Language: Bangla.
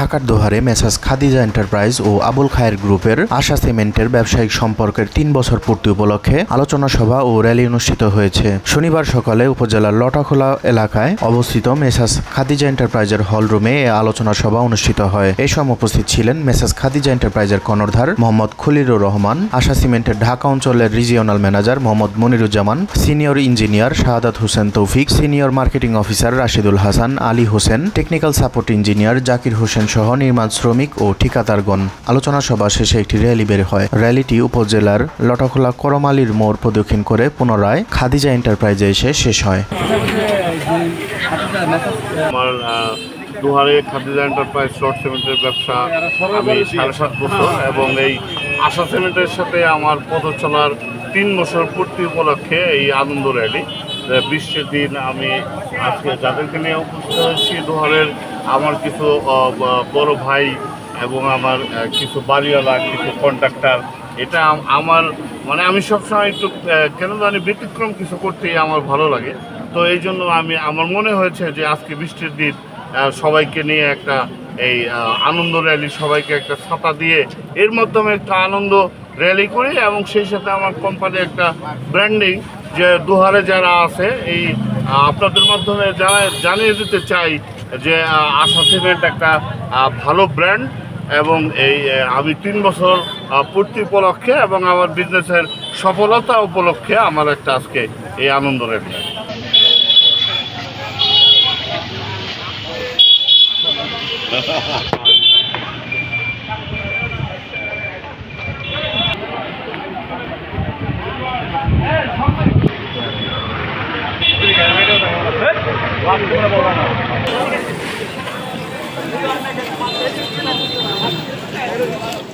ঢাকার দোহারে মেসাস খাদিজা এন্টারপ্রাইজ ও আবুল খায়ের গ্রুপের আশা সিমেন্টের ব্যবসায়িক সম্পর্কের তিন বছর পূর্তি উপলক্ষে আলোচনা সভা ও র্যালি অনুষ্ঠিত হয়েছে। শনিবার সকালে উপজেলার লটাখোলা এলাকায় অবস্থিত মেসাস খাদিজা এন্টারপ্রাইজের হল রুমে এ আলোচনা সভা অনুষ্ঠিত হয়। এই সময় উপস্থিত ছিলেন মেসাস খাদিজা এন্টারপ্রাইজের কর্ণধার মোহাম্মদ খলিলুর রহমান, আশা সিমেন্টের ঢাকা অঞ্চলের regional manager Mohammad Moniruzzaman, senior engineer Shahadat Hossain Toufiq, senior marketing officer Rashidul Hasan, Ali Hossain, technical support engineer Zakir Hossain সহ নির্মাণ শ্রমিক ও ঠিকাদারগণ। আলোচনা সভা শেষে একটি র্যালি বের হয়। র্যালিটি উপজেলার লটাখোলা করমালির মোড় প্রদক্ষিণ করে পুনরায় খাদিজা এন্টারপ্রাইজে এসে শেষ হয়। আমার দুহারে খাদিজা এন্টারপ্রাইজ শর্ট সিমেন্টের ব্যবসা আমি সাড়ে সাত বছর এবং এই আশা সিমেন্টের সাথে আমার পথ চলার তিন বছর পূর্তি উপলক্ষে এই আনন্দ র্যালি। বৃষ্টির দিন আমি আজকে যাদেরকে নিয়ে উপস্থিত হয়েছি দুহারের আমার কিছু বড় ভাই এবং আমার কিছু বাড়িওয়ালা, কিছু কন্ট্রাক্টর এটা আমার মানে আমি সবসময় একটু কেন জানি ব্যতিক্রম কিছু করতেই আমার ভালো লাগে। তো এই জন্য আমি, আমার মনে হয়েছে যে আজকে বৃষ্টির দিন সবাইকে নিয়ে একটা এই আনন্দ র্যালি সবাইকে একটা ছাতা দিয়ে এর মাধ্যমে একটা আনন্দ র্যালি করি এবং সেই সাথে আমার কোম্পানি একটা ব্র্যান্ডিং যে দুহারে যারা আছে, এই আপনাদের মাধ্যমে যারা জানিয়ে দিতে চাই যে আশা সিমেন্ট একটা ভালো ব্র্যান্ড এবং এই আমি তিন বছর পূর্তি উপলক্ষে এবং আমার বিজনেসের সফলতা উপলক্ষে আমার একটা আজকে এই আনন্দ রেখে Ha ha ha. Thank you.